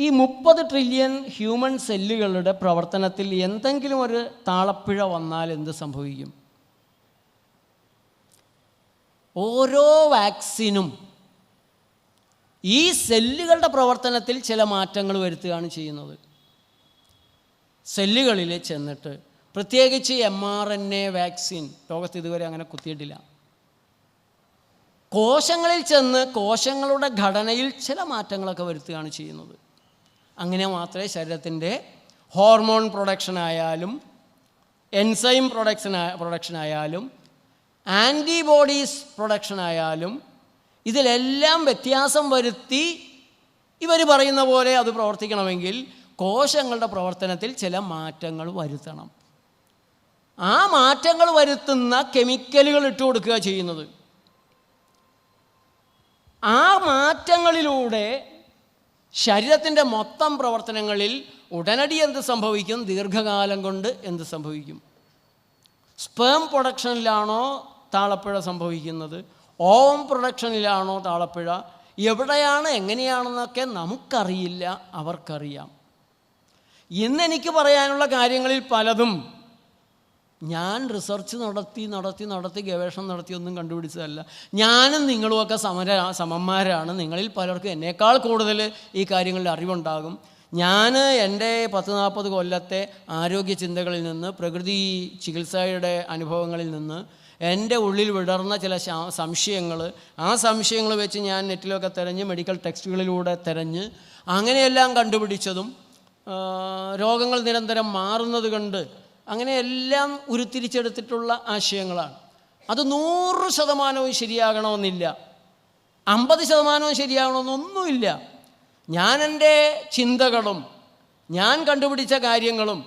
ഈ മുപ്പത് trillion human സെല്ലുകളുടെ പ്രവർത്തനത്തിൽ എന്തെങ്കിലും ഒരു താളപ്പിഴ വന്നാൽ എന്ത് സംഭവിക്കും? ഓരോ വാക്സിനും ഈ സെല്ലുകളുടെ പ്രവർത്തനത്തിൽ ചില മാറ്റങ്ങൾ വരുത്തുകയാണ് ചെയ്യുന്നത്. സെല്ലുകളിൽ ചെന്നിട്ട് പ്രത്യേകിച്ച് M R N A vaccine ലോകത്ത് ഇതുവരെ അങ്ങനെ കുത്തിയിട്ടില്ല. കോശങ്ങളിൽ ചെന്ന് കോശങ്ങളുടെ ഘടനയിൽ ചില മാറ്റങ്ങളൊക്കെ വരുത്തുകയാണ് ചെയ്യുന്നത്. അങ്ങനെ മാത്രമേ ശരീരത്തിന്റെ ഹോർമോൺ പ്രൊഡക്ഷൻ ആയാലും എൻസൈം പ്രൊഡക്ഷൻ പ്രൊഡക്ഷൻ ആയാലും ആന്റിബോഡീസ് പ്രൊഡക്ഷൻ ആയാലും ഇതിലെല്ലാം വ്യത്യാസം വരുത്തി ഇവർ പറയുന്ന പോലെ അത് പ്രവർത്തിക്കണമെങ്കിൽ കോശങ്ങളുടെ പ്രവർത്തനത്തിൽ ചില മാറ്റങ്ങൾ വരുത്തണം. ആ മാറ്റങ്ങൾ വരുത്തുന്ന കെമിക്കലുകൾ ഇട്ട് കൊടുക്കുക ചെയ്യുന്നത്. ആ മാറ്റങ്ങളിലൂടെ ശരീരത്തിന്റെ മൊത്തം പ്രവർത്തനങ്ങളിൽ ഉടനടി എന്ത് സംഭവിക്കും? ദീർഘകാലം കൊണ്ട് എന്ത് സംഭവിക്കും? സ്പേം പ്രൊഡക്ഷനിലാണോ താളപ്പിഴ സംഭവിക്കുന്നത്? ഓം പ്രൊഡക്ഷനിലാണോ താളപ്പിഴ? എവിടെയാണ് എങ്ങനെയാണെന്നൊക്കെ നമുക്കറിയില്ല അവർക്കറിയാം. ഇന്ന് എനിക്ക് പറയാനുള്ള കാര്യങ്ങളിൽ പലതും ഞാൻ റിസർച്ച് നടത്തി നടത്തി നടത്തി ഗവേഷണം നടത്തി ഒന്നും കണ്ടുപിടിച്ചതല്ല. ഞാനും നിങ്ങളുമൊക്കെ സമര സമന്മാരാണ്. നിങ്ങളിൽ പലർക്കും എന്നേക്കാൾ കൂടുതൽ ഈ കാര്യങ്ങളിൽ അറിവുണ്ടാകും. ഞാൻ എന്റെ പത്ത് നാൽപ്പത് കൊല്ലത്തെ ആരോഗ്യ ചിന്തകളിൽ നിന്ന് പ്രകൃതി ചികിത്സയുടെ അനുഭവങ്ങളിൽ നിന്ന് എന്റെ ഉള്ളിൽ വിടർന്ന ചില സംശയങ്ങൾ ആ സംശയങ്ങൾ വെച്ച് ഞാൻ നെറ്റിലൊക്കെ തിരഞ്ഞ് മെഡിക്കൽ ടെക്സ്റ്റുകളിലൂടെ തിരഞ്ഞ് അങ്ങനെയെല്ലാം കണ്ടുപിടിച്ചതും രോഗങ്ങൾ നിരന്തരം മാറുന്നത് കണ്ട് അങ്ങനെയെല്ലാം ഉരുത്തിരിച്ചെടുത്തിട്ടുള്ള ആശയങ്ങളാണ്. അത് നൂറ് ശതമാനവും ശരിയാകണമെന്നില്ല. അമ്പത് ശതമാനവും ശരിയാകണമെന്നൊന്നുമില്ല. ഞാൻ എന്റെ ചിന്തകളും ഞാൻ കണ്ടുപിടിച്ച കാര്യങ്ങളും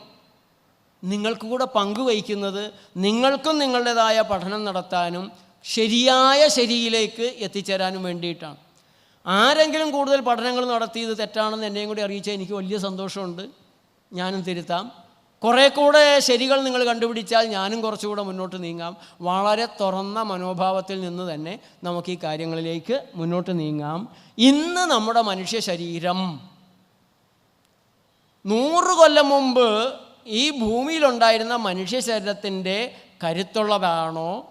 നിങ്ങൾക്ക് കൂടെ പങ്കുവയ്ക്കുന്നത് നിങ്ങൾക്കും നിങ്ങളുടേതായ പഠനം നടത്താനും ശരിയായ ശരിയിലേക്ക് എത്തിച്ചേരാനും വേണ്ടിയിട്ടാണ്. ആരെങ്കിലും കൂടുതൽ പഠനങ്ങൾ നടത്തി ഇത് തെറ്റാണെന്ന് എന്നെയും കൂടി അറിയിച്ചാൽ എനിക്ക് വലിയ സന്തോഷമുണ്ട്. ഞാനും തിരുത്താം. കുറേ കൂടെ ശരികൾ നിങ്ങൾ കണ്ടുപിടിച്ചാൽ ഞാനും കുറച്ചുകൂടെ മുന്നോട്ട് നീങ്ങാം. വളരെ തുറന്ന മനോഭാവത്തിൽ നിന്ന് തന്നെ നമുക്ക് ഈ കാര്യങ്ങളിലേക്ക് മുന്നോട്ട് നീങ്ങാം. ഇന്ന് നമ്മുടെ മനുഷ്യ ശരീരം നൂറ് കൊല്ലം മുമ്പ് ഈ ഭൂമിയിലുണ്ടായിരുന്ന മനുഷ്യ ശരീരത്തിന്റെ കരുത്തുള്ളതാണോ?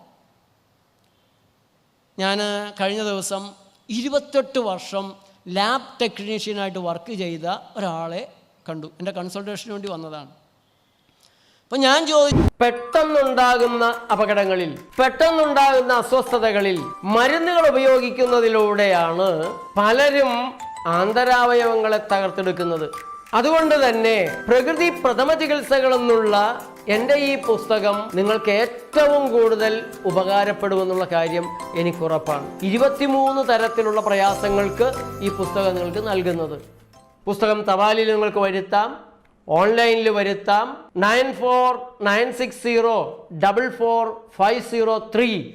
ഞാൻ കഴിഞ്ഞ ദിവസം ഇരുപത്തെട്ട് വർഷം ലാബ് ടെക്നീഷ്യനായിട്ട് വർക്ക് ചെയ്ത ഒരാളെ കണ്ടു. എന്റെ കൺസൾട്ടേഷന് വേണ്ടി വന്നതാണ്. അപ്പം ഞാൻ ചോദിച്ചു പെട്ടെന്നുണ്ടാകുന്ന അപകടങ്ങളിൽ പെട്ടെന്നുണ്ടാകുന്ന അസ്വസ്ഥതകളിൽ മരുന്നുകൾ ഉപയോഗിക്കുന്നതിലൂടെയാണ് പലരും ആന്തരാവയവങ്ങളെ തകർത്തെടുക്കുന്നത്. അതുകൊണ്ട് തന്നെ പ്രകൃതി പ്രഥമ ചികിത്സകൾ എന്നുള്ള എന്റെ ഈ പുസ്തകം നിങ്ങൾക്ക് ഏറ്റവും കൂടുതൽ ഉപകാരപ്പെടുമെന്നുള്ള കാര്യം എനിക്കുറപ്പാണ് ഇരുപത്തിമൂന്ന് തരത്തിലുള്ള പ്രയാസങ്ങൾക്ക് ഈ പുസ്തകം നിങ്ങൾക്ക് നൽകുന്നത്. പുസ്തകം തപാലിൽ നിങ്ങൾക്ക് വരുത്താം. ഓൺലൈനിൽ വരുത്താം. Nine four nine six zero double four five zero three.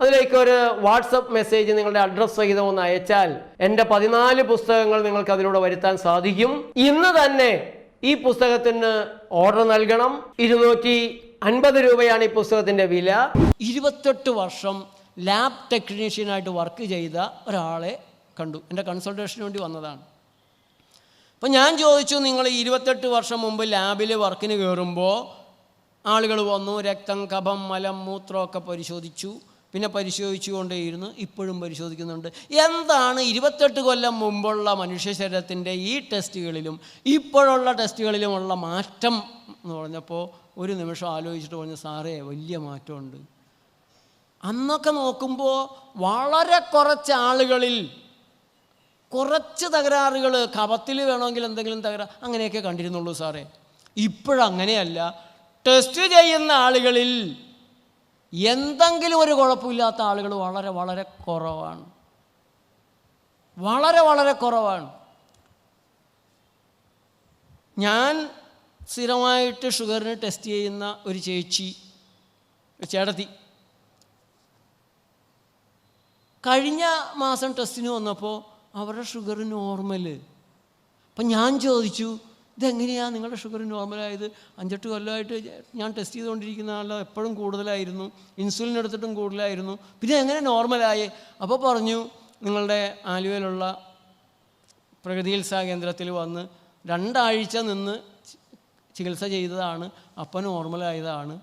അതിലേക്ക് ഒരു വാട്സപ്പ് മെസ്സേജ് നിങ്ങളുടെ അഡ്രസ്സ് സഹിതം ഒന്ന് അയച്ചാൽ എന്റെ പതിനാല് പുസ്തകങ്ങൾ നിങ്ങൾക്ക് അതിലൂടെ വരുത്താൻ സാധിക്കും. ഇന്ന് തന്നെ ഈ പുസ്തകത്തിന് ഓർഡർ നൽകണം. ഇരുന്നൂറ്റി അൻപത് രൂപയാണ് ഈ പുസ്തകത്തിന്റെ വില. ഇരുപത്തെട്ട് വർഷം ലാബ് ടെക്നീഷ്യനായിട്ട് വർക്ക് ചെയ്ത ഒരാളെ കണ്ടു. എന്റെ കൺസൾട്ടേഷന് വേണ്ടി വന്നതാണ്. അപ്പം ഞാൻ ചോദിച്ചു നിങ്ങൾ ഇരുപത്തെട്ട് വർഷം മുമ്പ് ലാബിൽ വർക്കിന് കയറുമ്പോൾ ആളുകൾ വന്നു രക്തം കഫം മലം മൂത്രമൊക്കെ പരിശോധിച്ചു. പിന്നെ പരിശോധിച്ചു കൊണ്ടേയിരുന്നു ഇപ്പോഴും പരിശോധിക്കുന്നുണ്ട്. എന്താണ് ഇരുപത്തെട്ട് കൊല്ലം മുമ്പുള്ള മനുഷ്യ ശരീരത്തിന്റെ ഈ ടെസ്റ്റുകളിലും ഇപ്പോഴുള്ള ടെസ്റ്റുകളിലുമുള്ള മാറ്റം എന്ന് പറഞ്ഞപ്പോൾ ഒരു നിമിഷം ആലോചിച്ചിട്ട് പറഞ്ഞു സാറേ വലിയ മാറ്റമുണ്ട്. അന്നൊക്കെ നോക്കുമ്പോൾ വളരെ കുറച്ച് ആളുകളിൽ കുറച്ച് തകരാറുകൾ കപത്തിൽ വേണമെങ്കിൽ എന്തെങ്കിലും തകരാ അങ്ങനെയൊക്കെ കണ്ടിരുന്നുള്ളൂ സാറേ. ഇപ്പോഴങ്ങനെയല്ല. ടെസ്റ്റ് ചെയ്യുന്ന ആളുകളിൽ എന്തെങ്കിലും ഒരു കുഴപ്പമില്ലാത്ത ആളുകൾ വളരെ വളരെ കുറവാണ്. വളരെ വളരെ കുറവാണ്. ഞാൻ സ്ഥിരമായിട്ട് ഷുഗറിന് ടെസ്റ്റ് ചെയ്യുന്ന ഒരു ചേച്ചി ചേടത്തി കഴിഞ്ഞ മാസം ടെസ്റ്റിന് വന്നപ്പോൾ അവരുടെ ഷുഗർ നോർമൽ അപ്പം ഞാൻ ചോദിച്ചു ഇതെങ്ങനെയാണ് നിങ്ങളുടെ ഷുഗർ നോർമലായത് അഞ്ചെട്ട് കൊല്ലമായിട്ട് ഞാൻ ടെസ്റ്റ് ചെയ്തുകൊണ്ടിരിക്കുന്ന ആളുടെ എപ്പോഴും കൂടുതലായിരുന്നു. ഇൻസുലിൻ എടുത്തിട്ടും കൂടുതലായിരുന്നു. പിന്നെ എങ്ങനെ നോർമലായേ അപ്പോൾ പറഞ്ഞു നിങ്ങളുടെ ആലുവയിലുള്ള പ്രകൃതി ചികിത്സാ കേന്ദ്രത്തിൽ വന്ന് രണ്ടാഴ്ച നിന്ന് ചികിത്സ ചെയ്തതാണ്. അപ്പം നോർമലായതാണ്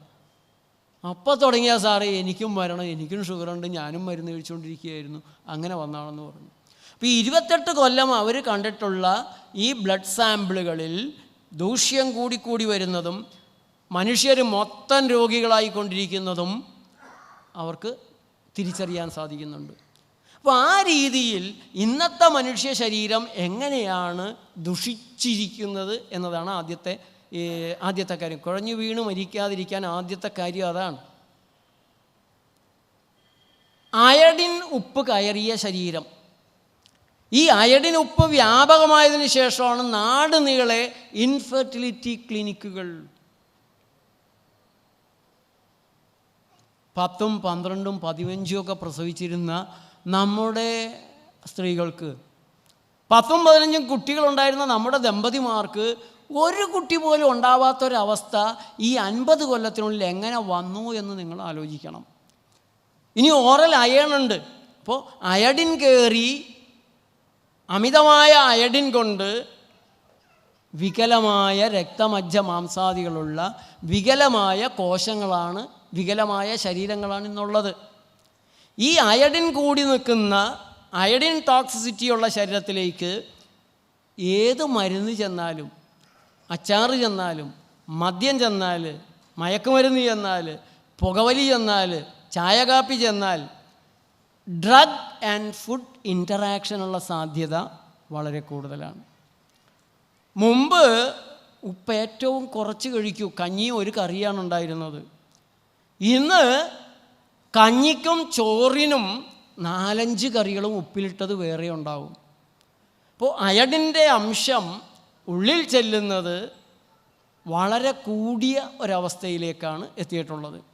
അപ്പം തുടങ്ങിയ സാറേ എനിക്കും വരണം. എനിക്കും ഷുഗറുണ്ട് ഞാനും മരുന്ന് കഴിച്ചുകൊണ്ടിരിക്കുകയായിരുന്നു. അങ്ങനെ വന്നാണെന്ന് പറഞ്ഞു. അപ്പോൾ ഈ ഇരുപത്തെട്ട് കൊല്ലം അവർ കണ്ടിട്ടുള്ള ഈ ബ്ലഡ് സാമ്പിളുകളിൽ ദൂഷ്യം കൂടിക്കൂടി വരുന്നതും മനുഷ്യർ മൊത്തം രോഗികളായിക്കൊണ്ടിരിക്കുന്നതും അവർക്ക് തിരിച്ചറിയാൻ സാധിക്കുന്നുണ്ട്. അപ്പോൾ ആ രീതിയിൽ ഇന്നത്തെ മനുഷ്യ ശരീരം എങ്ങനെയാണ് ദുഷിച്ചിരിക്കുന്നത് എന്നതാണ് ആദ്യത്തെ ആദ്യത്തെ കാര്യം. കുഴഞ്ഞു വീണ് മരിക്കാതിരിക്കാൻ ആദ്യത്തെ കാര്യം അതാണ്. അയഡിൻ ഉപ്പ് കയറിയ ശരീരം. ഈ അയഡിന് ഉപ്പ് വ്യാപകമായതിനു ശേഷമാണ് നാട് നീളെ ഇൻഫെർട്ടിലിറ്റി ക്ലിനിക്കുകൾ പത്തും പന്ത്രണ്ടും പതിനഞ്ചും ഒക്കെ പ്രസവിച്ചിരുന്ന നമ്മുടെ സ്ത്രീകൾക്ക് പത്തും പതിനഞ്ചും കുട്ടികളുണ്ടായിരുന്ന നമ്മുടെ ദമ്പതിമാർക്ക് ഒരു കുട്ടി പോലും ഉണ്ടാവാത്തൊരവസ്ഥ ഈ അൻപത് കൊല്ലത്തിനുള്ളിൽ എങ്ങനെ വന്നു എന്ന് നിങ്ങൾ ആലോചിക്കണം. ഇനി ഓറൽ അയണുണ്ട് അപ്പോൾ അയഡിൻ കയറി അമിതമായ അയഡിൻ കൊണ്ട് വികലമായ രക്തമജ്ജ മാംസാദികളുള്ള വികലമായ കോശങ്ങളാണ് വികലമായ ശരീരങ്ങളാണ് ഇന്നുള്ളത് ഈ അയഡിൻ കൂടി നിൽക്കുന്ന അയഡിൻ ടോക്സിസിറ്റിയുള്ള ശരീരത്തിലേക്ക് ഏത് മരുന്ന് ചെന്നാലും അച്ചാർ ചെന്നാലും മദ്യം ചെന്നാൽ മയക്കുമരുന്ന് ചെന്നാൽ പുകവലി ചെന്നാൽ ചായ കാപ്പി ചെന്നാൽ ഡ്രഗ് ആൻഡ് ഫുഡ് ഇന്ററാക്ഷനുള്ള സാധ്യത വളരെ കൂടുതലാണ്. മുമ്പ് ഉപ്പ് ഏറ്റവും കുറച്ച് കഴിക്കൂ. കഞ്ഞിയും ഒരു കറിയാണ് ഉണ്ടായിരുന്നത്. ഇന്ന് കഞ്ഞിക്കും ചോറിനും നാലഞ്ച് കറികളും ഉപ്പിലിട്ടത് വേറെ ഉണ്ടാവും. അപ്പോൾ അയഡിന്റെ അംശം ഉള്ളിൽ ചെല്ലുന്നത് വളരെ കൂടിയ ഒരവസ്ഥയിലേക്കാണ് എത്തിയിട്ടുള്ളത്.